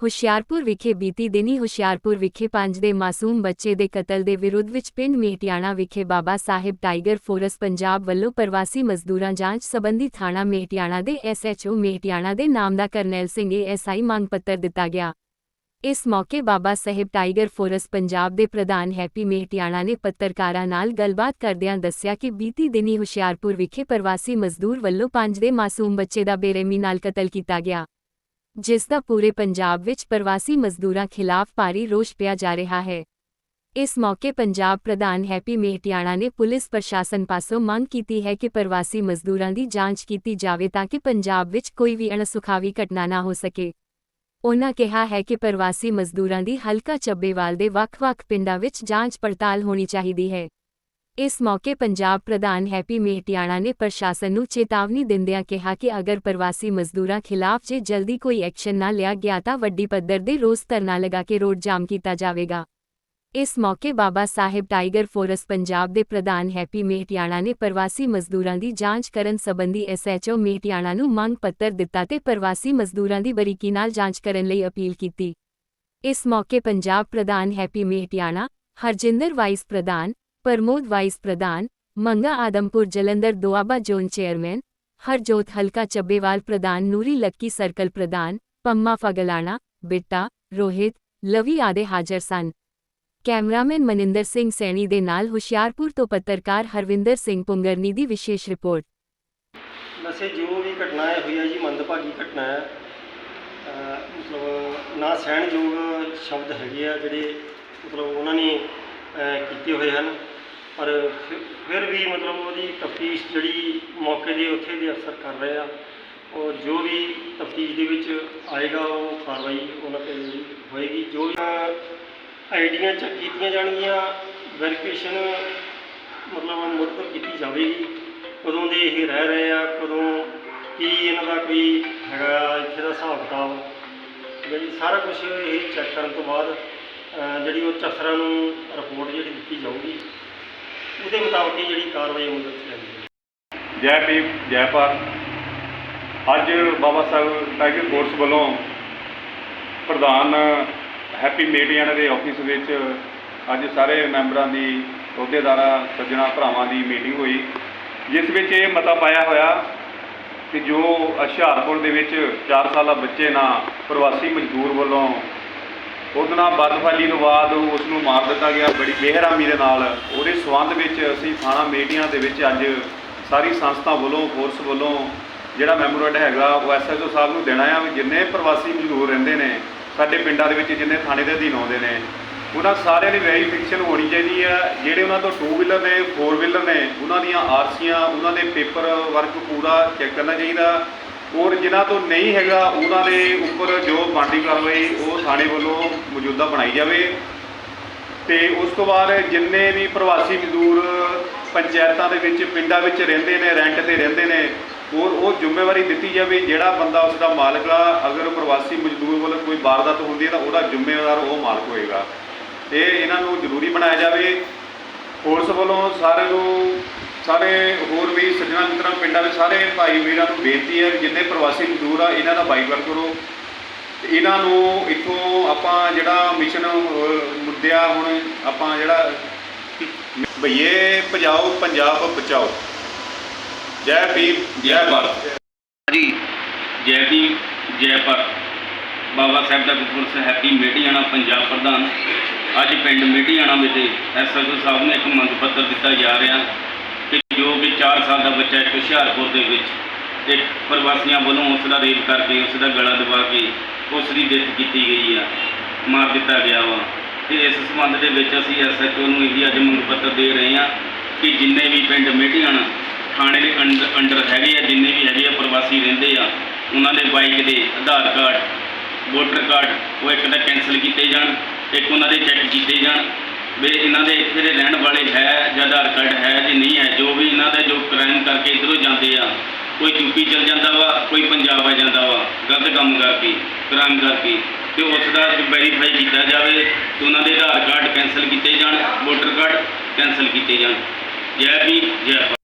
ਹੁਸ਼ਿਆਰਪੁਰ ਵਿਖੇ ਬੀਤੀ ਦਿਨੀ ਹੁਸ਼ਿਆਰਪੁਰ ਵਿਖੇ ਪੰਜ ਦੇ ਮਾਸੂਮ ਬੱਚੇ ਦੇ ਕਤਲ ਦੇ ਵਿਰੁੱਧ ਵਿੱਚ ਪਿੰਡ ਮੇਟਿਆਣਾ ਵਿਖੇ ਬਾਬਾ ਸਾਹਿਬ ਟਾਈਗਰ ਫੋਰਸ ਪੰਜਾਬ ਵੱਲੋਂ ਪ੍ਰਵਾਸੀ ਮਜ਼ਦੂਰਾਂ ਜਾਂਚ ਸੰਬੰਧੀ ਥਾਣਾ ਮੇਟਿਆਣਾ ਦੇ ਐਸਐਚਓ ਮੇਟਿਆਣਾ ਦੇ ਨਾਮ ਦਾ ਕਰਨੈਲ ਸਿੰਘ ਏਐਸਆਈ ਮੰਗ ਪੱਤਰ ਦਿੱਤਾ ਗਿਆ। ਇਸ ਮੌਕੇ ਬਾਬਾ ਸਾਹਿਬ ਟਾਈਗਰ ਫੋਰਸ ਪੰਜਾਬ ਦੇ ਪ੍ਰਧਾਨ ਹੈਪੀ ਮੇਟਿਆਣਾ ਨੇ ਪੱਤਰਕਾਰਾਂ ਨਾਲ ਗੱਲਬਾਤ ਕਰਦਿਆਂ ਦੱਸਿਆ ਕਿ ਬੀਤੀ ਦਿਨੀ ਹੁਸ਼ਿਆਰਪੁਰ ਵਿਖੇ ਪ੍ਰਵਾਸੀ ਮਜ਼ਦੂਰ ਵੱਲੋਂ ਪੰਜ ਦੇ ਮਾਸੂਮ ਬੱਚੇ ਦਾ ਬੇਰਹਿਮੀ ਨਾਲ ਕਤਲ ਕੀਤਾ ਗਿਆ। ਜਿਸ ਦਾ ਪੂਰੇ ਪੰਜਾਬ ਵਿੱਚ ਪ੍ਰਵਾਸੀ ਮਜ਼ਦੂਰਾਂ ਖਿਲਾਫ ਭਾਰੀ ਰੋਸ ਪਿਆ ਜਾ ਰਿਹਾ ਹੈ। ਇਸ ਮੌਕੇ ਪੰਜਾਬ ਪ੍ਰਧਾਨ ਹੈਪੀ ਮੇਟਿਆਣਾ ਨੇ ਪੁਲਿਸ ਪ੍ਰਸ਼ਾਸਨ ਪਾਸੋਂ ਮੰਗ ਕੀਤੀ ਹੈ ਕਿ ਪ੍ਰਵਾਸੀ ਮਜ਼ਦੂਰਾਂ ਦੀ ਜਾਂਚ ਕੀਤੀ ਜਾਵੇ ਤਾਂ ਕਿ ਪੰਜਾਬ ਵਿੱਚ ਕੋਈ ਵੀ ਅਣਸੁਖਾਵੀ ਘਟਨਾ ਨਾ ਹੋ ਸਕੇ। ਉਨ੍ਹਾਂ ਕਿਹਾ ਹੈ ਕਿ ਪ੍ਰਵਾਸੀ ਮਜ਼ਦੂਰਾਂ ਦੀ ਹਲਕਾ ਚੱਬੇਵਾਲ ਦੇ ਵੱਖ-ਵੱਖ ਪਿੰਡਾਂ ਵਿੱਚ ਜਾਂਚ ਪੜਤਾਲ ਹੋਣੀ ਚਾਹੀਦੀ ਹੈ। ਇਸ ਮੌਕੇ ਪੰਜਾਬ ਪ੍ਰਧਾਨ ਹੈਪੀ ਮੇਹਟਿਆਣਾ ਨੇ ਪ੍ਰਸ਼ਾਸਨ ਨੂੰ ਚੇਤਾਵਨੀ ਦਿੰਦਿਆਂ ਕਿਹਾ ਕਿ ਅਗਰ ਪ੍ਰਵਾਸੀ ਮਜ਼ਦੂਰਾਂ ਖਿਲਾਫ ਜੇ ਜਲਦੀ ਕੋਈ ਐਕਸ਼ਨ ਨਾ ਲਿਆ ਗਿਆ ਤਾਂ ਵੱਡੀ ਪੱਧਰ ਦੇ ਰੋਸ ਧਰਨਾ ਲਗਾ ਕੇ ਰੋਡ ਜਾਮ ਕੀਤਾ ਜਾਵੇਗਾ। ਇਸ ਮੌਕੇ ਬਾਬਾ ਸਾਹਿਬ ਟਾਈਗਰ ਫੋਰਸ ਪੰਜਾਬ ਦੇ ਪ੍ਰਧਾਨ ਹੈਪੀ ਮੇਹਟਿਆਣਾ ਨੇ ਪ੍ਰਵਾਸੀ ਮਜ਼ਦੂਰਾਂ ਦੀ ਜਾਂਚ ਕਰਨ ਸੰਬੰਧੀ ਐਸਐਚਓ ਮੇਟਿਆਣਾ ਨੂੰ ਮੰਗ ਪੱਤਰ ਦਿੱਤਾ ਤੇ ਪ੍ਰਵਾਸੀ ਮਜ਼ਦੂਰਾਂ ਦੀ ਬਰੀਕੀ ਨਾਲ ਜਾਂਚ ਕਰਨ ਲਈ ਅਪੀਲ ਕੀਤੀ। ਇਸ ਮੌਕੇ ਪੰਜਾਬ ਪ੍ਰਧਾਨ ਹੈਪੀ ਮੇਹਟਿਆਣਾ, ਹਰਜਿੰਦਰ ਵਾਈਸ ਪ੍ਰਧਾਨ ਪ੍ਰਮੋਦ ਵਾਈਸ ਪ੍ਰਧਾਨ ਮੰਗਾ ਆਦਮਪੁਰ ਜਲੰਧਰ ਦੁਆਬਾ ਜ਼ੋਨ ਚੇਅਰਮੈਨ ਹਰਜੋਤ ਹਲਕਾ ਚੱਬੇਵਾਲ ਪ੍ਰਧਾਨ ਨੂਰੀ ਲੱਕੀ ਸਰਕਲ ਪ੍ਰਧਾਨ ਪੰਮਾ ਫਗਲਾਣਾ ਬਿੱਟਾ ਰੋਹਿਤ ਲਵੀ ਆਦੇ ਹਾਜ਼ਰ ਸਨ ਕੈਮਰਾਮੈਨ ਮਨਿੰਦਰ ਸਿੰਘ ਸੈਣੀ ਦੇ ਨਾਲ ਹੁਸ਼ਿਆਰਪੁਰ ਤੋਂ ਪੱਤਰਕਾਰ ਹਰਵਿੰਦਰ ਸਿੰਘ ਪੁੰਗਰਨੀ ਦੀ ਵਿਸ਼ੇਸ਼ ਰਿਪੋਰਟ ਵੈਸੇ ਜੋ ਵੀ ਘਟਨਾ ਹੋਈ ਹੈ ਜੀ ਮੰਦਭਾਗੀ ਘਟਨਾ ਹੈ ਮਤਲਬ ਨਾ ਸਹਿਣਯੋਗ ਸ਼ਬਦ ਹੈਗੇ ਆ ਜਿਹੜੇ ਮਤਲਬ ਉਹਨਾਂ ਨੇ ਕੀਤੇ ਹੋਏ ਹਨ ਪਰ ਫਿ- ਫਿਰ ਵੀ ਮਤਲਬ ਉਹਦੀ ਤਫਤੀਸ਼ ਜਿਹੜੀ ਮੌਕੇ ਦੇ ਉੱਥੇ ਦੇ ਅਫਸਰ ਕਰ ਰਹੇ ਆ ਔਰ ਜੋ ਵੀ ਤਫਤੀਸ਼ ਦੇ ਵਿੱਚ ਆਏਗਾ ਉਹ ਕਾਰਵਾਈ ਉਹਨਾਂ ਤੇ ਜਿਹੜੀ ਹੋਏਗੀ। ਜੋ ਵੀ ਆਈਡੀਆਂ ਚੈੱਕ ਕੀਤੀਆਂ ਜਾਣਗੀਆਂ ਵੈਰੀਫਿਕੇਸ਼ਨ ਮਤਲਬ ਮੁੱਢ ਤੋਂ ਕੀਤੀ ਜਾਵੇਗੀ। ਕਦੋਂ ਦੇ ਇਹ ਰਹਿ ਰਹੇ ਆ ਕਦੋਂ ਕੀ ਇਹਨਾਂ ਦਾ ਕੋਈ ਹੈਗਾ ਇੱਥੇ ਦਾ ਹਿਸਾਬ ਕਿਤਾਬ। ਜਿਹੜੀ ਸਾਰਾ ਕੁਝ ਇਹ ਚੈੱਕ ਕਰਨ ਤੋਂ ਬਾਅਦ ਅਹ, ਜਿਹੜੀ ਉਹ ਅਫਸਰਾਂ ਨੂੰ ਰਿਪੋਰਟ ਜਿਹੜੀ ਦਿੱਤੀ ਜਾਊਗੀ। ਉਹਦੇ ਮੁਤਾਬਕ ਹੀ ਜਿਹੜੀ ਕਾਰਵਾਈ ਅਮਲ ਵਿੱਚ ਲੈਂਦੀ ਜੈ ਭੀਮ, ਜੈ ਭਾਰਤ। ਅੱਜ ਬਾਬਾ ਸਾਹਿਬ ਟਾਈਗਰ ਫੋਰਸ ਵੱਲੋਂ ਪ੍ਰਧਾਨ ਹੈਪੀ ਮੇਟਿਆਣਾ ਦੇ ਆਫਿਸ ਵਿੱਚ ਅੱਜ ਸਾਰੇ ਮੈਂਬਰਾਂ ਦੀ ਅਹੁਦੇਦਾਰਾਂ, ਸੱਜਣਾ ਭਰਾਵਾਂ ਦੀ ਮੀਟਿੰਗ ਹੋਈ, ਜਿਸ ਵਿੱਚ ਇਹ ਮਤਾ ਪਾਇਆ ਹੋਇਆ ਕਿ ਜੋ ਹੁਸ਼ਿਆਰਪੁਰ ਦੇ ਵਿੱਚ 4 ਸਾਲਾ ਬੱਚੇ ਨਾਲ ਪ੍ਰਵਾਸੀ ਮਜ਼ਦੂਰ ਵੱਲੋਂ ਉਹਦੇ ਨਾਲ ਬਦਫਾਲੀ ਤੋਂ ਬਾਅਦ ਉਸ ਨੂੰ ਮਾਰ ਦਿੱਤਾ ਗਿਆ। ਬੜੀ ਬੇਹਰਾਮੀ ਦੇ ਨਾਲ ਉਹਦੇ ਸਬੰਧ ਵਿੱਚ ਅਸੀਂ ਥਾਣਾ ਮੀਡੀਆ ਦੇ ਵਿੱਚ ਅੱਜ ਸਾਰੀ ਸੰਸਥਾ ਵੱਲੋਂ, ਫੋਰਸ ਵੱਲੋਂ ਜਿਹੜਾ ਮੈਮੋਰੈਂਡ ਹੈਗਾ, ਉਹ ਐਸਐਚਓ ਸਾਹਿਬ ਨੂੰ ਦੇਣਾ ਆ ਵੀ ਜਿੰਨੇ ਪ੍ਰਵਾਸੀ ਮਜ਼ਦੂਰ ਰਹਿੰਦੇ ਨੇ, ਸਾਡੇ ਪਿੰਡਾਂ ਦੇ ਵਿੱਚ ਜਿੰਨੇ ਥਾਣੇ ਦੇ ਅਧੀਨ ਆਉਂਦੇ ਨੇ, ਉਹਨਾਂ ਸਾਰਿਆਂ ਦੀ ਵੈਰੀਫਿਕੇਸ਼ਨ ਹੋਣੀ ਚਾਹੀਦੀ ਆ। ਜਿਹੜੇ ਉਹਨਾਂ ਤੋਂ 2 ਵੀਲਰ ਨੇ 4 ਵੀਲਰ ਨੇ, ਉਹਨਾਂ ਦੀਆਂ ਆਰਸੀਆਂ, ਉਹਨਾਂ ਦੇ ਪੇਪਰ ਵਰਕ ਪੂਰਾ ਚੈੱਕ ਕਰਨਾ ਚਾਹੀਦਾ। ਔਰ ਜਿਨ੍ਹਾਂ ਤੋਂ ਨਹੀਂ ਹੈਗਾ, ਉਹਨਾਂ ਦੇ ਉੱਪਰ ਜੋ ਬਣਦੀ ਕਾਰਵਾਈ, ਉਹ ਥਾਣੇ ਵੱਲੋਂ ਮੌਜੂਦਾ ਬਣਾਈ ਜਾਵੇ। ਤੇ ਉਸ ਤੋਂ ਬਾਅਦ ਜਿੰਨੇ ਵੀ ਪ੍ਰਵਾਸੀ ਮਜ਼ਦੂਰ ਪੰਚਾਇਤਾਂ ਦੇ ਵਿੱਚ, ਪਿੰਡਾਂ ਵਿੱਚ ਰਹਿੰਦੇ ਨੇ, ਰੈਂਟ ਤੇ ਰਹਿੰਦੇ ਨੇ, ਔਰ ਉਹ ਜ਼ਿੰਮੇਵਾਰੀ ਦਿੱਤੀ ਜਾਵੇ, ਜਿਹੜਾ ਬੰਦਾ ਉਸ ਦਾ ਮਾਲਕ ਆ, ਅਗਰ ਪ੍ਰਵਾਸੀ ਮਜ਼ਦੂਰ ਵੱਲੋਂ ਕੋਈ ਵਾਰਦਾਤ ਹੁੰਦੀ ਹੈ, ਤਾਂ ਉਹਦਾ ਜ਼ਿੰਮੇਵਾਰ ਉਹ ਮਾਲਕ ਹੋਏਗਾ। ਇਹ ਇਹਨਾਂ ਨੂੰ ਜ਼ਰੂਰੀ ਬਣਾਇਆ ਜਾਵੇ। ਫੋਰਸ ਵੱਲੋਂ ਸਾਰੇ ਨੂੰ ਸਾਰੇ ਹੋਰ ਵੀ ਸੱਜਣਾ ਮਿੱਤਰਾਂ ਪਿੰਡਾਂ ਦੇ ਸਾਰੇ ਭਾਈ ਵੀਰਾਂ ਨੂੰ ਬੇਨਤੀ ਹੈ ਵੀ ਜਿੰਨੇ ਪ੍ਰਵਾਸੀ ਮਜ਼ਦੂਰ ਆ ਇਹਨਾਂ ਦਾ ਬਾਈਕਾਟ ਕਰੋ। ਤੇ ਇਹਨਾਂ ਨੂੰ ਇੱਥੋਂ ਆਪਾਂ ਜਿਹੜਾ ਮਿਸ਼ਨ ਅਹ, ਮੁੱਦਿਆ ਹੁਣ ਆਪਾਂ ਜਿਹੜਾ ਭਈਏ ਭਜਾਓ ਪੰਜਾਬ ਬਚਾਓ। ਜੈ ਭੀਮ ਜੈ ਭਾਰਤ। ਜੀ ਜੈ ਭੀਮ ਜੈ ਭਾਰਤ। ਬਾਬਾ ਸਾਹਿਬ ਦਾ ਗੁਰਪੁਰਸ਼ ਹੈਪੀ ਮੇਟੀਆਣਾ ਪੰਜਾਬ ਪ੍ਰਧਾਨ। ਅੱਜ ਪਿੰਡ ਮੇਟੀਆਣਾ ਵਿਖੇ ਐਸਐਸਓ ਸਾਹਿਬ ਨੇ ਇੱਕ ਮੰਗ ਪੱਤਰ ਦਿੱਤਾ ਜਾ ਰਿਹਾ। ਕਿ ਜੋ ਕਿ 4 ਸਾਲ ਦਾ ਬੱਚਾ ਇੱਕ ਹੁਸ਼ਿਆਰਪੁਰ ਦੇ ਵਿੱਚ ਇੱਕ ਪ੍ਰਵਾਸੀਆਂ ਵੱਲੋਂ ਉਸ ਦਾ ਰੇਪ ਕਰਕੇ ਉਸ ਦਾ ਗਲਾ ਦਬਾ ਕੇ ਉਸ ਦੀ ਡੈਥ ਕੀਤੀ ਗਈ ਆ, ਮਾਰ ਦਿੱਤਾ ਗਿਆ ਵਾ। ਤੇ ਇਸ ਸੰਬੰਧ ਦੇ ਵਿੱਚ ਅਸੀਂ ਐਸਐਚਓ ਨੂੰ ਇਹੀ ਅੱਜ ਮੰਗ ਪੱਤਰ ਦੇ ਰਹੇ ਹਾਂ ਕਿ ਜਿੰਨੇ ਵੀ ਪਿੰਡ ਮੇਟੀਆਣਾ ਥਾਣੇ ਦੇ ਅੰਡਰ ਅੰਡਰ ਹੈਗੇ ਆ, ਜਿੰਨੇ ਵੀ ਹੈਗੇ ਆ ਪ੍ਰਵਾਸੀ ਰਹਿੰਦੇ ਆ, ਉਹਨਾਂ ਦੇ ਬਾਈਕ ਦੇ ਆਧਾਰ ਕਾਰਡ, ਵੋਟਰ ਕਾਰਡ ਉਹ ਇੱਕ ਤਾਂ ਕੈਂਸਲ ਕੀਤੇ ਜਾਣ, ਇੱਕ ਉਹਨਾਂ ਦੇ ਚੈੱਕ ਕੀਤੇ ਜਾਣ। ਵੀ ਇਹਨਾਂ ਦੇ ਇੱਥੇ ਦੇ ਰਹਿਣ ਵਾਲੇ ਹੈ ਜਾਂ ਆਧਾਰ ਕਾਰਡ ਹੈ ਜਾਂ ਨਹੀਂ ਹੈ, ਜੋ ਵੀ ਇਹਨਾਂ ਦਾ ਜੋ ਕ੍ਰਾਈਮ ਕਰਕੇ ਇੱਧਰੋਂ ਜਾਂਦੇ ਆ, ਕੋਈ ਯੂਪੀ ਚਲ ਜਾਂਦਾ ਵਾ, ਕੋਈ ਪੰਜਾਬ ਆ ਜਾਂਦਾ ਵਾ, ਗਲਤ ਕੰਮ ਕਰਕੇ ਕ੍ਰਾਈਮ ਕਰਕੇ, ਤੇ ਉਸ ਦਾ ਵੈਰੀਫਾਈ ਕੀਤਾ ਜਾਵੇ ਤੇ ਉਹਨਾਂ ਦੇ ਆਧਾਰ ਕਾਰਡ ਕੈਂਸਲ ਕੀਤੇ ਜਾਣ ਵੋਟਰ ਕਾਰਡ ਕੈਂਸਲ ਕੀਤੇ ਜਾਣ। ਜੈ ਵੀ ਜੈ